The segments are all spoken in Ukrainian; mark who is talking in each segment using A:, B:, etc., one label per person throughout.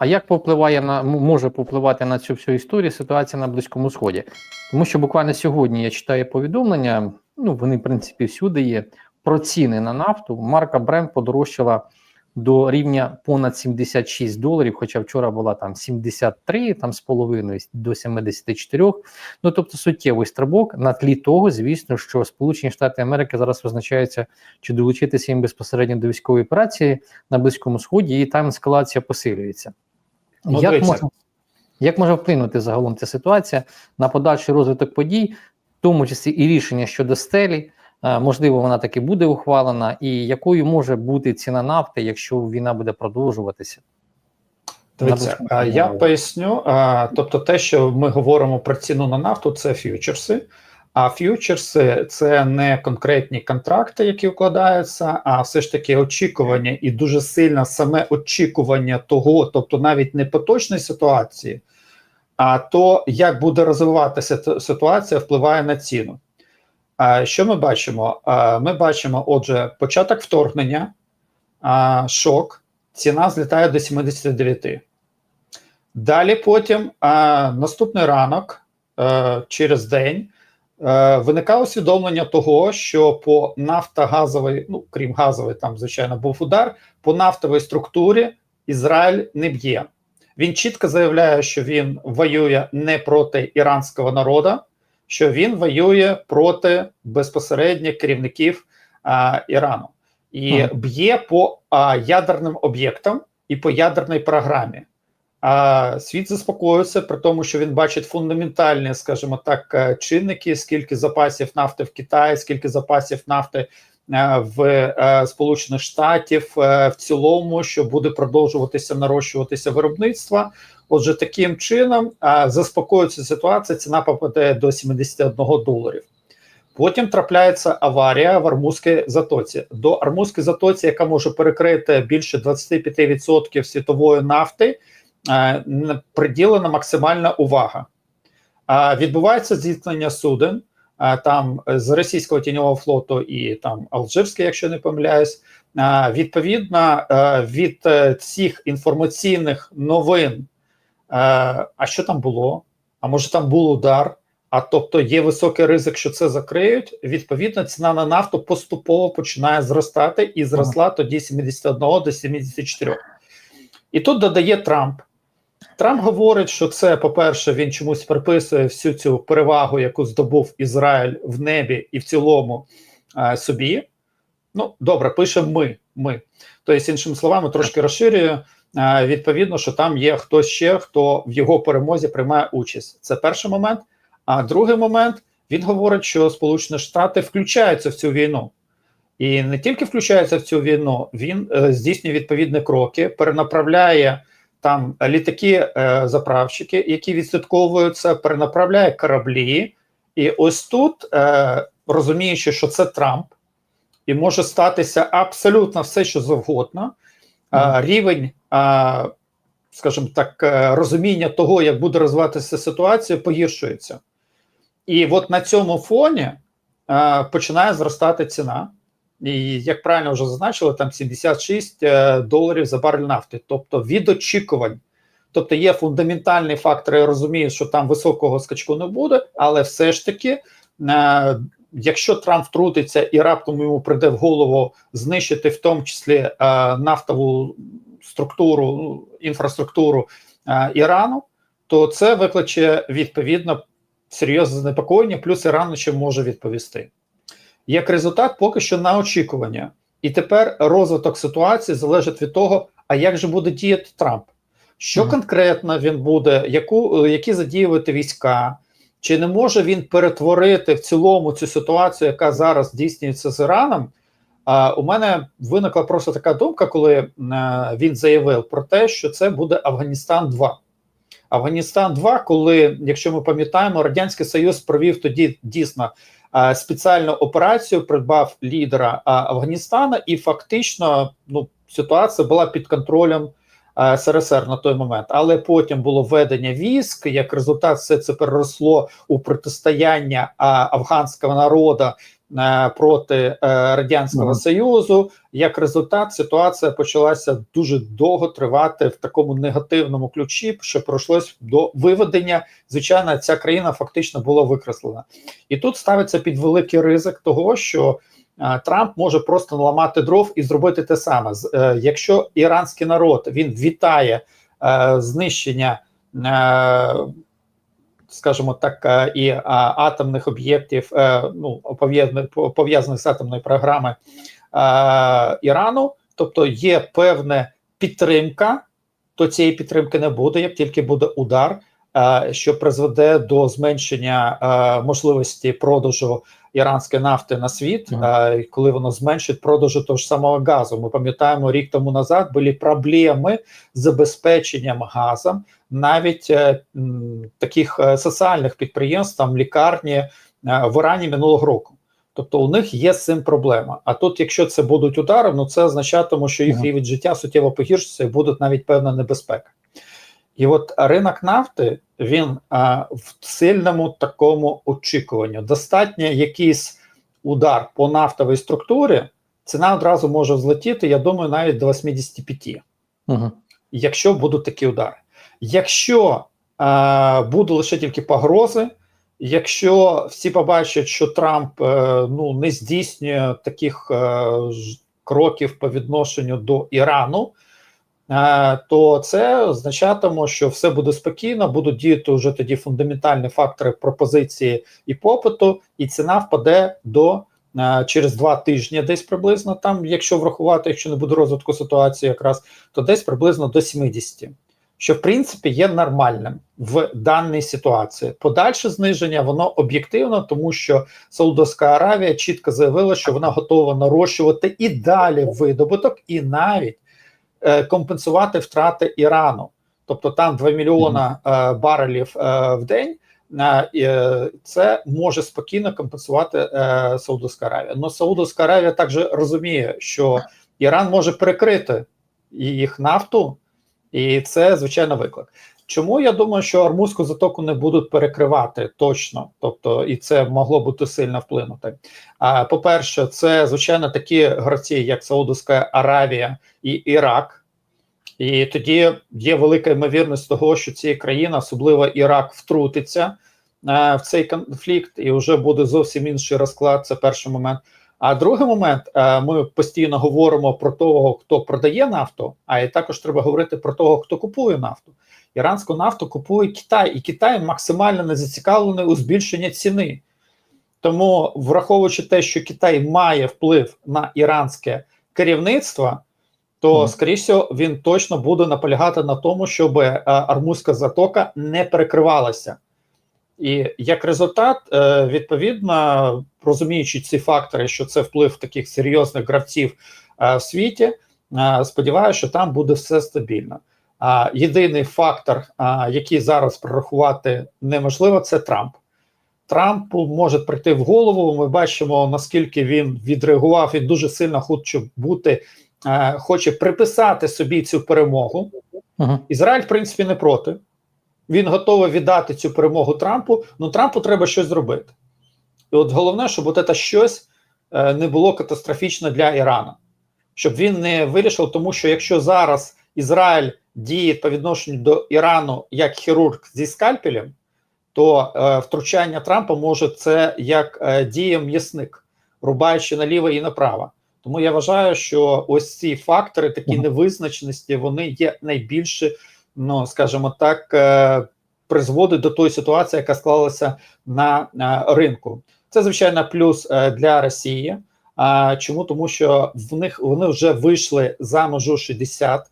A: А як повпливає на може повпливати на цю всю історію ситуація на Близькому Сході? Тому що буквально сьогодні я читаю повідомлення, ну вони в принципі всюди є про ціни на нафту. Марка Brent подорожчала до рівня понад 76 доларів, хоча вчора була там 73, там з половиною до 74. Ну тобто суттєвий стрибок на тлі того, звісно, що Сполучені Штати Америки зараз визначаються, чи долучитися їм безпосередньо до військової операції на Близькому Сході, і там ескалація посилюється.
B: Ну,
A: як, може, як може вплинути загалом ця ситуація на подальший розвиток подій, в тому числі і рішення щодо стелі? Е, Можливо, вона таки буде ухвалена, і якою може бути ціна нафти, якщо війна буде продовжуватися?
B: Дивіться, я поясню. Тобто, те, що ми говоримо про ціну на нафту, це ф'ючерси. А ф'ючерси це не конкретні контракти, які укладаються, а все ж таки очікування і дуже сильне саме очікування того, тобто навіть не поточної ситуації, а то, як буде розвиватися ситуація, впливає на ціну. Що ми бачимо? Ми бачимо, отже, початок вторгнення, шок, ціна злітає до 79. Далі потім наступний ранок, е, через день, е, виникає усвідомлення того, що по нафтогазовій, ну крім газової, там звичайно був удар, по нафтовій структурі Ізраїль не б'є. Він чітко заявляє, що він воює не проти іранського народу, що він воює проти безпосередньо керівників а, Ірану і
A: Ага.
B: б'є по а, ядерним об'єктам і по ядерній програмі. А світ заспокоївся при тому, що він бачить фундаментальні, скажімо так, е, чинники, скільки запасів нафти в Китаї, скільки запасів нафти е, в е, Сполучених Штатів в цілому, що буде продовжуватися нарощуватися виробництво. Отже, таким чином заспокоюється ситуація, ціна попаде до 71 доларів. Потім трапляється аварія в Армузькій затоці. До Армузької затоці, яка може перекрити більше 25% світової нафти, приділена максимальна увага. Е, Відбувається зіткнення суден е, там е, з російського тіньового флоту і там Алжирське, якщо не помиляюсь. Е, Відповідно е, від е, цих інформаційних новин, е, а що там було? А може там був удар? А тобто є високий ризик, що це закриють. Відповідно, ціна на нафту поступово починає зростати і зросла тоді з 71 до 74. І тут додає Трамп. Трамп говорить, що це, по-перше, він чомусь приписує всю цю перевагу, яку здобув Ізраїль в небі і в цілому е, собі. Ну, добре, пише ми. ми. Тобто, іншими словами, трошки розширює. Е, відповідно, що там є хтось ще, хто в його перемозі приймає участь. Це перший момент. А другий момент він говорить, що Сполучені Штати включаються в цю війну. І не тільки включається в цю війну, він е, здійснює відповідні кроки, перенаправляє там літаки е, заправщики, які відслідковуються, перенаправляє кораблі. І ось тут, е, розуміючи, що це Трамп, і може статися абсолютно все, що завгодно, е, рівень, скажімо так, розуміння того, як буде розвиватися ситуація, погіршується. І от на цьому фоні починає зростати ціна. І як правильно вже зазначили, там 76 е, доларів за барель нафти, тобто від очікувань. Тобто є фундаментальний фактор, я розумію, що там високого скачку не буде, але все ж таки, е, якщо Трамп втрутиться і раптом йому прийде в голову знищити в тому числі е, нафтову структуру, ну, інфраструктуру Ірану, то це викличе відповідно серйозне занепокоєння, плюс Іран ще може відповісти. Як результат, поки що на очікування. І тепер розвиток ситуації залежить від того, а як же буде діяти Трамп, що
A: Мгм.
B: конкретно він буде, яку, е, які задіювати війська, чи не може він перетворити в цілому цю ситуацію, яка зараз здійснюється з Іраном? А у мене виникла просто така думка, коли е, він заявив про те, що це буде Афганістан 2 Афганістан 2 коли, якщо ми пам'ятаємо, Радянський Союз провів тоді дійсно спеціальну операцію, придбав лідера е, Афганістана, і фактично ну, ситуація була під контролем е, СРСР на той момент. Але потім було введення військ. Як результат, все це переросло у протистояння е, афганського народу е, проти е, радянського
A: Мгм.
B: союзу. Як результат, ситуація почалася дуже довго тривати в такому негативному ключі, що пройшлось до виведення. Звичайно, ця країна фактично була викреслена, і тут ставиться під великий ризик того, що е, Трамп може просто наламати дров і зробити те саме. Е, Якщо іранський народ він вітає е, знищення. Скажімо так, е, і е, атомних об'єктів, е, ну пов'язаних з атомною програмою Ірану, тобто є певна підтримка, то цієї підтримки не буде, як тільки буде удар, що призведе до зменшення е, можливості продажу іранської нафти на світ, е, коли воно зменшить продажу того ж самого газу. Ми пам'ятаємо, рік тому назад були проблеми з забезпеченням газом навіть е, таких е, соціальних підприємств, там лікарні е, в Ірані минулого року. Тобто у них є з цим проблема. А тут, якщо це будуть удари, ну це означатиме, що їх рівень життя суттєво погіршиться і буде навіть певна небезпека. І от ринок нафти він а, в сильному такому очікуванні. Достатньо якийсь удар по нафтовій структурі, ціна одразу може взлетіти, я думаю, навіть до 85
A: Угу.
B: якщо будуть такі удари. Якщо е, будуть лише тільки погрози, якщо всі побачать, що Трамп е, ну, не здійснює таких е, ж- кроків по відношенню до Ірану, е, то це означатиме, що все буде спокійно, будуть діяти вже тоді фундаментальні фактори пропозиції і попиту, і ціна впаде до. е, Через два тижні, десь приблизно там, якщо врахувати, якщо не буде розвитку ситуації, якраз то десь приблизно до 70, що в принципі є нормальним в даній ситуації. Подальше зниження воно об'єктивно, тому що Саудовська Аравія чітко заявила, що вона готова нарощувати і далі видобуток, і навіть е, компенсувати втрати Ірану. Тобто там 2 мільйона е, барелів е, в день. е, і, е, Це може спокійно компенсувати е, Саудовська Аравія. Но Саудовська Аравія також розуміє, що Іран може перекрити їх нафту, і це звичайно виклик. Чому я думаю, що Армузьку затоку не будуть перекривати точно, тобто і це могло бути сильно вплинути. А по-перше, це звичайно такі гравці, як Саудовська Аравія і Ірак, і тоді є велика ймовірність того, що ці країни, особливо Ірак, втрутиться е, в цей конфлікт, і вже буде зовсім інший розклад. Це перший момент. А другий момент, е, ми постійно говоримо про того, хто продає нафту, а і також треба говорити про того, хто купує нафту. Іранську нафту купує Китай, і Китай максимально не зацікавлений у збільшенні ціни. Тому, враховуючи те, що Китай має вплив на іранське керівництво, то, скоріше, всього, він точно буде наполягати на тому, щоб е, Армузька затока не перекривалася. І як результат, е, відповідно, розуміючи ці фактори, що це вплив таких серйозних гравців е, в світі, сподіваюся, що там буде все стабільно. А єдиний фактор, а, який зараз прорахувати неможливо, це Трамп. Трампу може прийти в голову. Ми бачимо, наскільки він відреагував. Він дуже сильно хоче бути, хоче приписати собі цю перемогу.
A: Угу.
B: Ізраїль, в принципі, не проти. Він готовий віддати цю перемогу Трампу. Ну Трампу треба щось зробити. І от головне, щоб от це щось е, не було катастрофічно для Ірану, щоб він не вирішив, тому що якщо зараз Ізраїль діє по відношенню до Ірану як хірург зі скальпелем, то е, втручання Трампа може це як е, діє м'ясник, рубаючи наліво і направо. Тому я вважаю, що ось ці фактори, такі невизначеності, вони є найбільше, ну скажімо так, е, призводить до тої ситуації, яка склалася на е, ринку. Це звичайно плюс е, для Росії. А чому? Тому що в них вони вже вийшли за межу 60,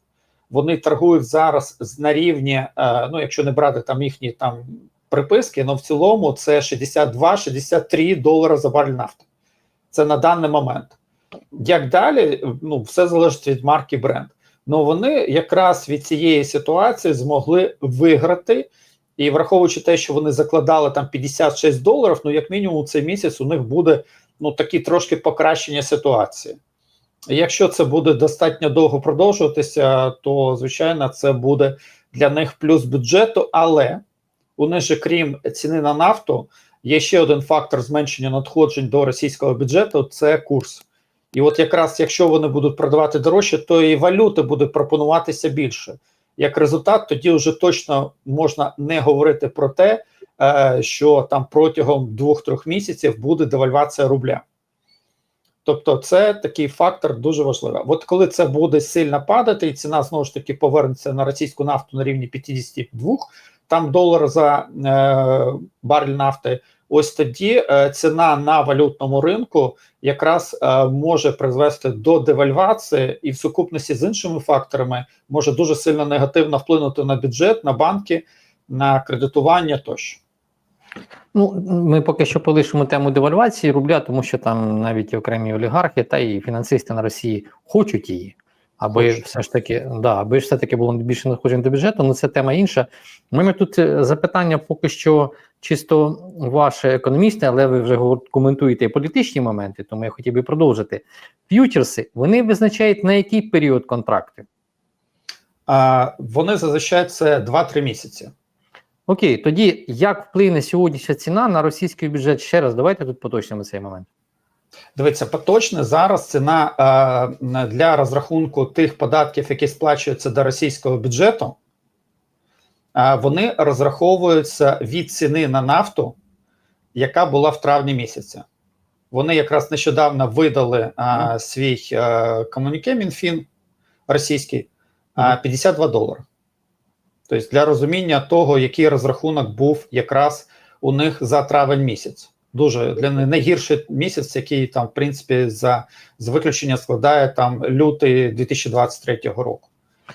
B: вони торгують зараз на рівні, е, ну якщо не брати там їхні там приписки, але в цілому це 62-63 долара за барель нафти. Це на даний момент. Як далі, ну все залежить від марки бренд. Ну вони якраз від цієї ситуації змогли виграти. І враховуючи те, що вони закладали там 56 доларів, ну як мінімум цей місяць у них буде ну такі трошки покращення ситуації. Якщо це буде достатньо довго продовжуватися, то звичайно це буде для них плюс бюджету, але у них же, крім ціни на нафту, є ще один фактор зменшення надходжень до російського бюджету це курс. І от якраз якщо вони будуть продавати дорожче, то і валюти буде пропонуватися більше. Як результат, тоді вже точно можна не говорити про те, е, що там протягом двох-трьох місяців буде девальвація рубля. Тобто, це такий фактор дуже важливий. От коли це буде сильно падати, і ціна знову ж таки повернеться на російську нафту на рівні 52, там долар за е, барель нафти. Ось тоді е, ціна на валютному ринку якраз е, може призвести до девальвації, і в сукупності з іншими факторами може дуже сильно негативно вплинути на бюджет, на банки, на кредитування тощо.
A: Ну, ми поки що полишимо тему девальвації рубля, тому що там навіть окремі олігархи та і фінансисти на Росії хочуть її, аби
B: Хочуть.
A: все ж таки, да, аби ж все таки було більше надходжень до бюджету. Ну це тема інша. У мене тут е, запитання поки що чисто ваше економісти, але ви вже коментуєте і політичні моменти, тому я хотів би продовжити. Ф'ючерси вони визначають на який період контрактів?
B: А, вони зазвичай це 2-3 місяці.
A: Окей, тоді як вплине сьогоднішня ціна на російський бюджет? Ще раз, давайте тут поточнимо цей момент.
B: Дивіться, поточне зараз ціна е, для розрахунку тих податків, які сплачуються до російського бюджету, е, вони розраховуються від ціни на нафту, яка була в травні місяці. Вони якраз нещодавно видали е, свій е, комуніке Мінфін російський е, 52 долари. Тобто для розуміння того, який розрахунок був якраз у них за травень місяць. Дуже для них найгірший місяць, який там, в принципі, за з виключення складає там лютий 2023 року.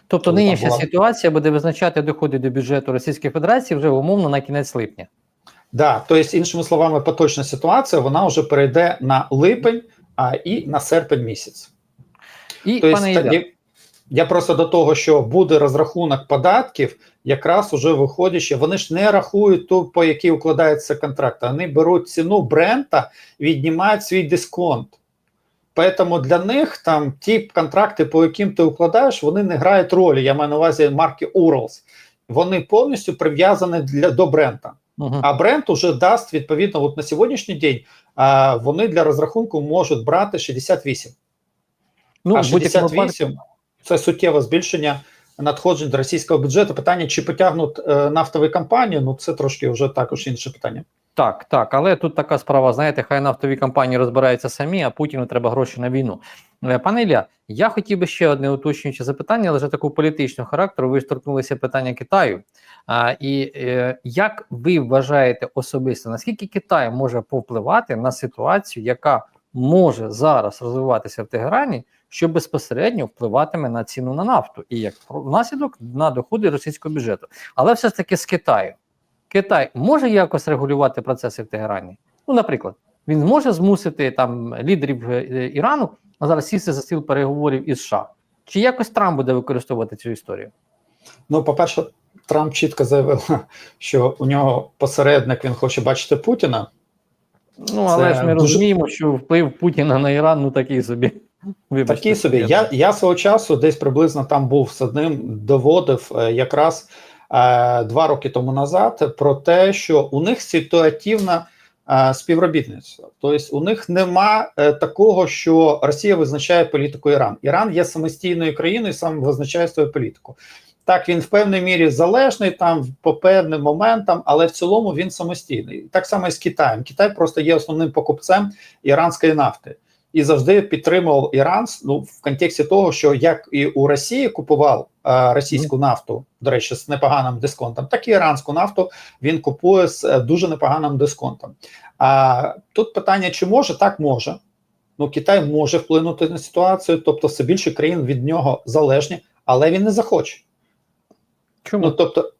A: Тобто
B: там
A: нинішня
B: була-
A: ситуація буде визначати доходи до бюджету Російської Федерації вже умовно на кінець липня.
B: Да, тобто, іншими словами, поточна ситуація вона вже перейде на липень а, і на серпень місяць.
A: І
B: Тобто,
A: пане Ілля,
B: я, просто до того, що буде розрахунок податків, якраз уже виходячи, вони ж не рахують ту, по якій укладається контракт. Вони беруть ціну бренда і віднімають свій дисконт. Поэтому для них там ті контракти, по яким ти укладаєш, вони не грають ролі. Я маю на увазі марки Urals. Вони повністю прив'язані для до бренда.
A: Мгм.
B: А бренд уже дасть відповідно, от на сьогоднішній день а, вони для розрахунку можуть брати 68.
A: ну,
B: а
A: в будь-якому випадку-
B: 68 це суттєве збільшення надходжень до російського бюджету. Питання, чи потягнуть е, нафтові компанії, ну це трошки вже також інше питання.
A: Так, так, але тут така справа, знаєте, хай нафтові компанії розбираються самі, а Путіну треба гроші на війну. Е, Пане Ілля, я хотів би ще одне уточнююче запитання, але вже такого політичного характеру. Ви ж торкнулися питання Китаю. А, і е, як ви вважаєте особисто, наскільки Китай може повпливати на ситуацію, яка може зараз розвиватися в Тегерані, що безпосередньо впливатиме на ціну на нафту і як наслідок на доходи російського бюджету, але все ж таки з Китаю. Китай може якось регулювати процеси в Тегерані? Ну, наприклад, він зможе змусити там лідерів е, Ірану зараз сісти за стіл переговорів із США. Чи якось Трамп буде використовувати цю історію?
B: Ну, по-перше, Трамп чітко заявив, що у нього посередник він хоче бачити Путіна.
A: Ну але
B: Це
A: ж ми
B: дуже-
A: розуміємо, що вплив Путіна на Іран ну такий собі. Вибачте,
B: Такий собі. Я, я свого часу десь приблизно там був з одним, доводив е, якраз е, два роки тому назад про те, що у них ситуативна е, співробітництво. Тобто у них нема е, такого, що Росія визначає політику Іран. Іран є самостійною країною, сам визначає свою політику. Так, він в певній мірі залежний там по певним моментам, але в цілому він самостійний. Так само і з Китаєм. Китай просто є основним покупцем іранської нафти і завжди підтримував Іран ну, в контексті того, що як і у Росії купував е, російську нафту, до речі, з непоганим дисконтом, так і іранську нафту він купує з е, дуже непоганим дисконтом. А тут питання: чи може так може? Ну, Китай може вплинути на ситуацію, тобто все більше країн від нього залежні, але він не захоче.
A: Чому?
B: Ну тобто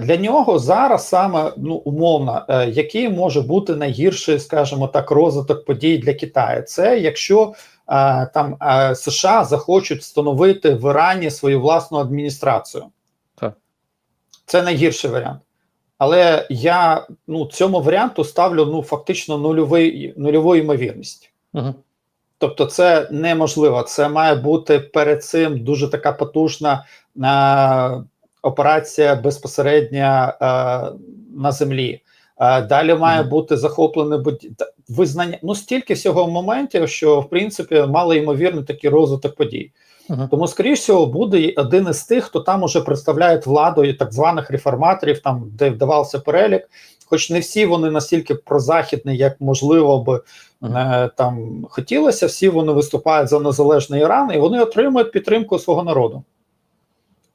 B: для нього зараз саме ну умовно, е, який може бути найгірший, скажімо так, розвиток подій для Китаю, це якщо е, там е, США захочуть встановити в Ірані свою власну адміністрацію.
A: Так.
B: Це найгірший варіант. Але я ну цьому варіанту ставлю ну фактично нульовий нульову ймовірність.
A: Угу.
B: Тобто, це неможливо. Це має бути перед цим дуже така потужна е, операція безпосередньо е, на землі. Е, Далі має бути захоплене буд- та- визнання. Ну стільки всього моментів, що в принципі мало ймовірно такий розвиток подій.
A: Мгм.
B: Тому, скоріш всього, буде один із тих, хто там уже представляє владу і так званих реформаторів, там де вдавався перелік. Хоч не всі вони настільки прозахідні, як можливо би
A: Мгм.
B: е, там хотілося. Всі вони виступають за незалежний Іран, і вони отримують підтримку свого народу.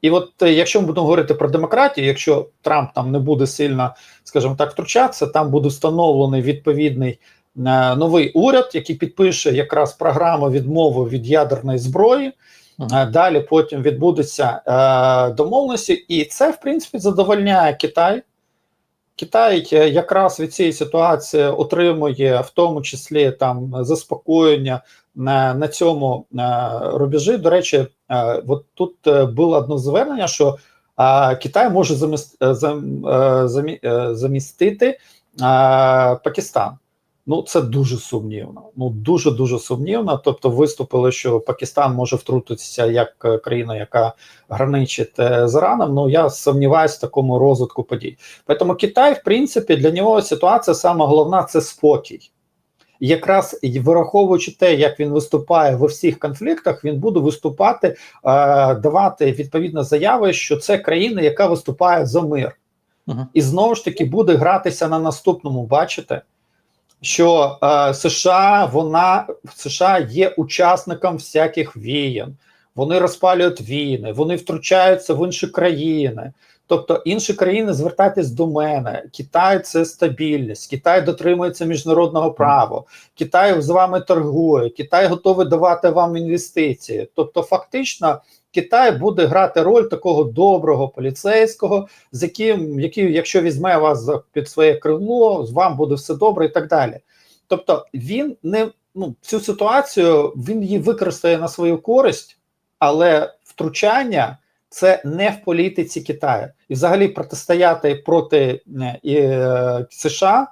B: І от е, якщо ми будемо говорити про демократію, якщо Трамп там не буде сильно, скажімо так, втручатися, там буде встановлений відповідний е, новий уряд, який підпише якраз програму відмови від ядерної зброї.
A: Мгм.
B: Е, Далі потім відбудуться е, домовленості, і це в принципі задовольняє Китай. Китай е, якраз від цієї ситуації отримує в тому числі там заспокоєння на, на цьому рубежі. До речі, е, от тут е, було одне звернення, що е, Китай може заміс, зам, замі, замістити Пакистан. Ну, це дуже сумнівно. Ну дуже дуже сумнівно. Тобто, виступили, що Пакистан може втрутитися як країна, яка граничить з Іраном. Ну я сумніваюся в такому розвитку подій. Тому Китай, в принципі, для нього ситуація саме головна це спокій. Якраз враховуючи те, як він виступає в всіх конфліктах, він буде виступати, е, давати відповідно заяви, що це країна, яка виступає за мир,
A: угу.
B: і знову ж таки буде гратися на наступному. Бачите, що е, США вона США є учасником всяких війн. Вони розпалюють війни, вони втручаються в інші країни. Тобто інші країни звертайтесь до мене. Китай це стабільність, Китай дотримується міжнародного права, Китай з вами торгує, Китай готовий давати вам інвестиції. Тобто, фактично, Китай буде грати роль такого доброго поліцейського, з яким, який, якщо візьме вас під своє крило, з вам буде все добре і так далі. Тобто, він не ну цю ситуацію він її використає на свою користь, але втручання це не в політиці Китаю. І взагалі протистояти проти е, е, США.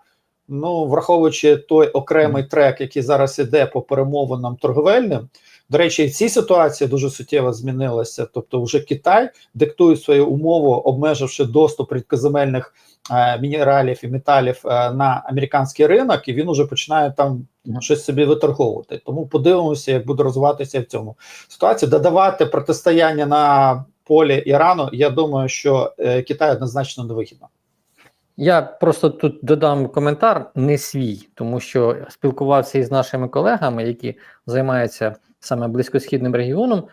B: Ну, враховуючи той окремий трек, який зараз іде по перемовинам торговельним. До речі, і в цій ситуації дуже суттєво змінилася. Тобто, вже Китай диктує свою умову, обмеживши доступ рідкоземельних е, мінералів і металів е, на американський ринок, і він уже починає там щось собі виторговувати. Тому подивимося, як буде розвиватися в цьому ситуації. Додавати протистояння на полі Ірану. Я думаю, що е, Китай однозначно невигідно.
A: Я просто тут додам коментар не свій, тому що спілкувався із нашими колегами, які займаються саме близькосхідним регіоном.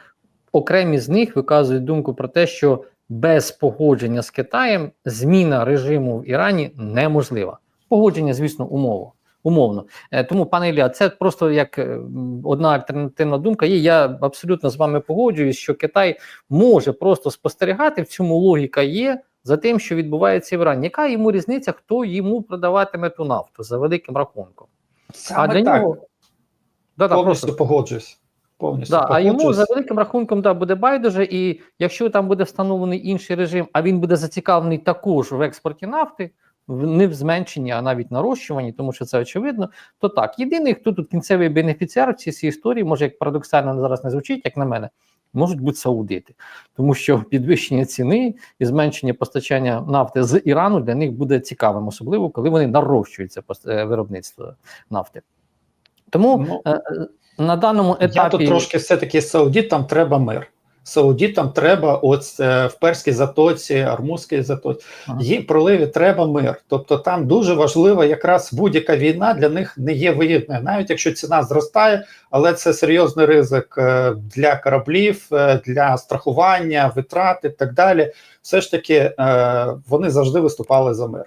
A: Окремі з них виказують думку про те, що без погодження з Китаєм зміна режиму в Ірані неможлива. Погодження, звісно, умово. Умовно, Е, тому, пане Ілля, це просто як е, одна альтернативна думка є. Я абсолютно з вами погоджуюсь, що Китай може просто спостерігати в цьому логіка є за тим, що відбувається в Ірані. Яка йому різниця, хто йому продаватиме ту нафту за великим рахунком?
B: Саме
A: а для
B: так,
A: нього да, да,
B: повністю
A: просто,
B: погоджуюсь. Повністю
A: да, а йому за великим рахунком да, буде байдуже, і якщо там буде встановлений інший режим, а він буде зацікавлений також в експорті нафти, не в зменшенні, а навіть нарощуванні, тому що це очевидно, то так. Єдиний, хто тут кінцевий бенефіціар в цій історії, може як парадоксально зараз не звучить, як на мене, можуть бути саудити, тому що підвищення ціни і зменшення постачання нафти з Ірану для них буде цікавим, особливо коли вони нарощуються е, виробництво нафти. Тому
B: Ну,
A: е, е, на даному етапі
B: Я тут трошки все-таки саудітам треба мир. Саудітам треба, от е, в перській затоці, армузькій затоці,
A: Ага.
B: їм проливі треба мир. Тобто там дуже важлива якраз будь-яка війна для них не є вигідною, навіть якщо ціна зростає, але це серйозний ризик е, для кораблів, е, для страхування, витрат і так далі. Все ж таки вони завжди виступали за мир.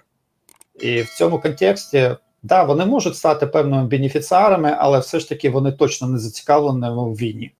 B: І в цьому контексті. Да, вони можуть стати певними бенефіціарами, але все ж таки вони точно не зацікавлені в війні.